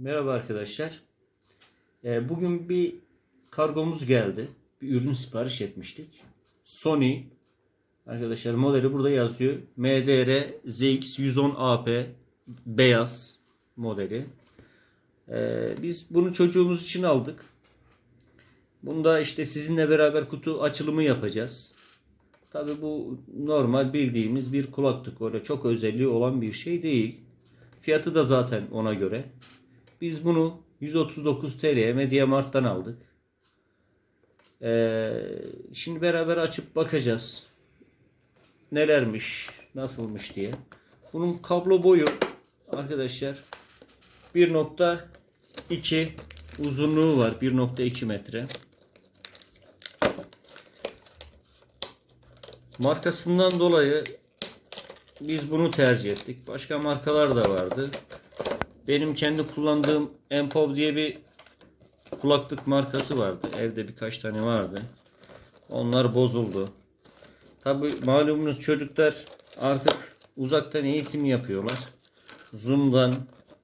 Merhaba arkadaşlar. Ee, Bugün bir kargomuz geldi. Bir ürün sipariş etmiştik. Sony arkadaşlar modeli burada yazıyor. MDR ZX110AP beyaz modeli. Ee, Biz bunu çocuğumuz için aldık. Bunda işte sizinle beraber kutu açılımı yapacağız. Tabi bu normal bildiğimiz bir kulaklık. Öyle çok özelliği olan bir şey değil. Fiyatı da zaten ona göre. Biz bunu 139 TL'ye Mediamarkt'tan aldık. Ee, şimdi beraber açıp bakacağız. Nelermiş, nasılmış diye. Bunun kablo boyu arkadaşlar 1.2 uzunluğu var. 1.2 metre. Markasından dolayı biz bunu tercih ettik. Başka markalar da vardı. Benim kendi kullandığım Empov diye bir kulaklık markası vardı. Evde birkaç tane vardı. Onlar bozuldu. Tabi malumunuz çocuklar artık uzaktan eğitim yapıyorlar. Zoom'dan,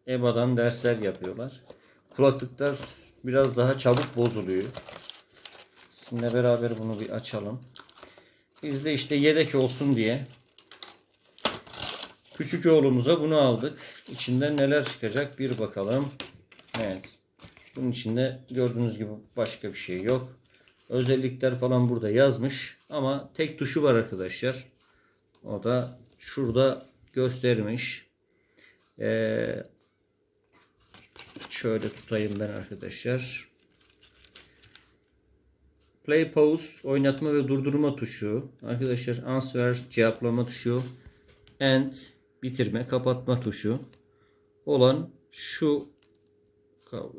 EBA'dan dersler yapıyorlar. Kulaklıklar biraz daha çabuk bozuluyor. Sizinle beraber bunu bir açalım. Biz de işte yedek olsun diye Küçük oğlumuza bunu aldık. İçinden neler çıkacak bir bakalım. Evet. Bunun içinde gördüğünüz gibi başka bir şey yok. Özellikler falan burada yazmış. Ama tek tuşu var arkadaşlar. O da şurada göstermiş. Ee, şöyle tutayım ben arkadaşlar. Play pause oynatma ve durdurma tuşu. Arkadaşlar answer cevaplama tuşu. End bitirme kapatma tuşu olan şu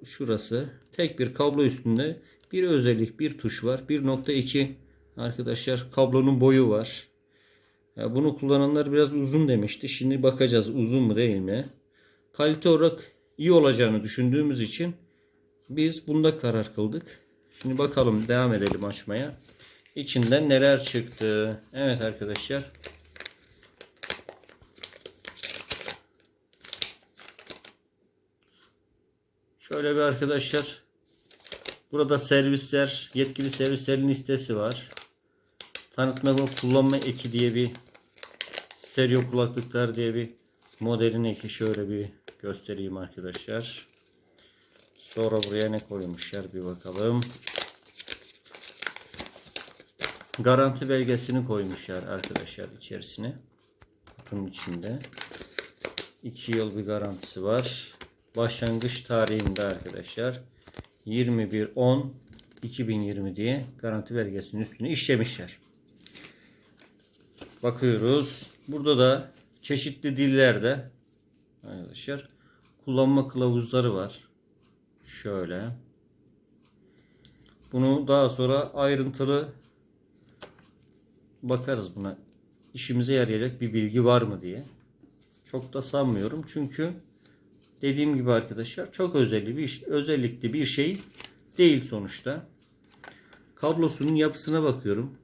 şurası. Tek bir kablo üstünde bir özellik bir tuş var. 1.2 arkadaşlar kablonun boyu var. Bunu kullananlar biraz uzun demişti. Şimdi bakacağız uzun mu değil mi? Kalite olarak iyi olacağını düşündüğümüz için biz bunda karar kıldık. Şimdi bakalım devam edelim açmaya. İçinden neler çıktı? Evet arkadaşlar Şöyle bir arkadaşlar. Burada servisler, yetkili servislerin listesi var. Tanıtma ve kullanma eki diye bir stereo kulaklıklar diye bir modelin eki şöyle bir göstereyim arkadaşlar. Sonra buraya ne koymuşlar bir bakalım. Garanti belgesini koymuşlar arkadaşlar içerisine. Kutunun içinde. 2 yıl bir garantisi var başlangıç tarihinde arkadaşlar 21.10.2020 diye garanti belgesinin üstüne işlemişler. Bakıyoruz. Burada da çeşitli dillerde arkadaşlar kullanma kılavuzları var. Şöyle. Bunu daha sonra ayrıntılı bakarız buna. İşimize yarayacak bir bilgi var mı diye. Çok da sanmıyorum. Çünkü dediğim gibi arkadaşlar çok özellikli bir özellikli bir şey değil sonuçta. Kablosunun yapısına bakıyorum.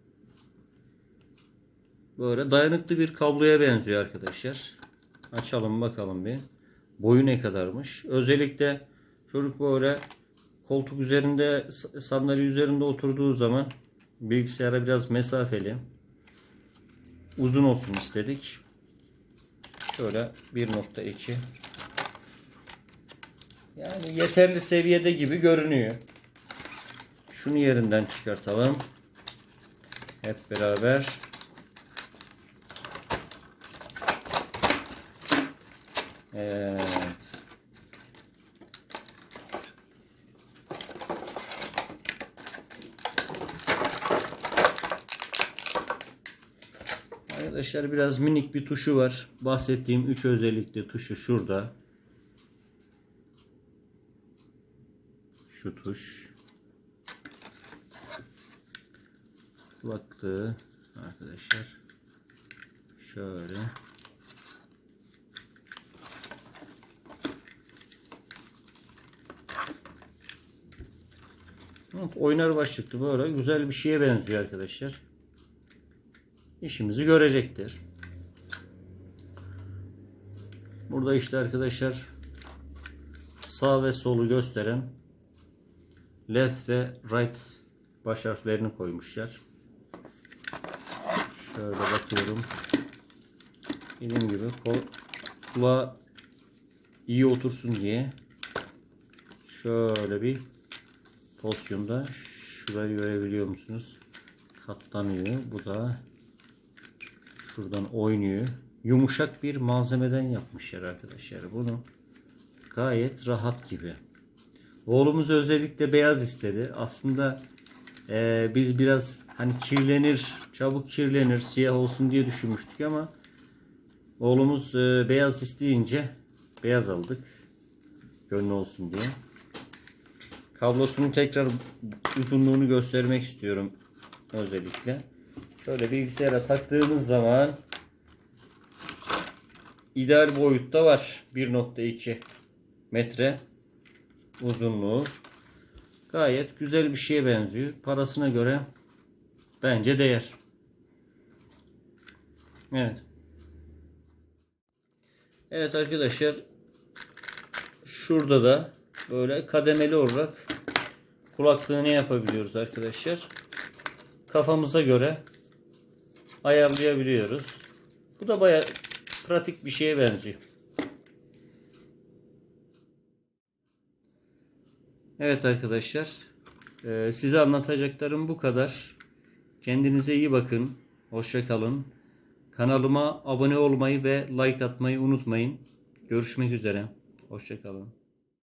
Böyle dayanıklı bir kabloya benziyor arkadaşlar. Açalım bakalım bir. Boyu ne kadarmış? Özellikle çocuk böyle koltuk üzerinde sandalye üzerinde oturduğu zaman bilgisayara biraz mesafeli uzun olsun istedik. Şöyle 1.2 yani yeterli seviyede gibi görünüyor. Şunu yerinden çıkartalım. Hep beraber. Evet. Arkadaşlar biraz minik bir tuşu var. Bahsettiğim 3 özellikli tuşu şurada. Şu tuş. Kulaklığı arkadaşlar. Şöyle. Oynar başlıklı böyle güzel bir şeye benziyor arkadaşlar. İşimizi görecektir. Burada işte arkadaşlar sağ ve solu gösteren left ve right baş harflerini koymuşlar. Şöyle bakıyorum. Dediğim gibi kulağa iyi otursun diye şöyle bir pozisyonda şurayı görebiliyor musunuz? Katlanıyor. Bu da şuradan oynuyor. Yumuşak bir malzemeden yapmışlar arkadaşlar. Bunu gayet rahat gibi. Oğlumuz özellikle beyaz istedi. Aslında eee, biz biraz hani kirlenir, çabuk kirlenir, siyah olsun diye düşünmüştük ama oğlumuz eee, beyaz isteyince beyaz aldık. Gönlü olsun diye. Kablosunun tekrar uzunluğunu göstermek istiyorum özellikle. Şöyle bilgisayara taktığımız zaman ideal boyutta var. 1.2 metre uzunluğu. Gayet güzel bir şeye benziyor. Parasına göre bence değer. Evet. Evet arkadaşlar şurada da böyle kademeli olarak kulaklığını yapabiliyoruz arkadaşlar. Kafamıza göre ayarlayabiliyoruz. Bu da baya pratik bir şeye benziyor. Evet arkadaşlar. eee, size anlatacaklarım bu kadar. Kendinize iyi bakın. Hoşça kalın. Kanalıma abone olmayı ve like atmayı unutmayın. Görüşmek üzere. Hoşça kalın.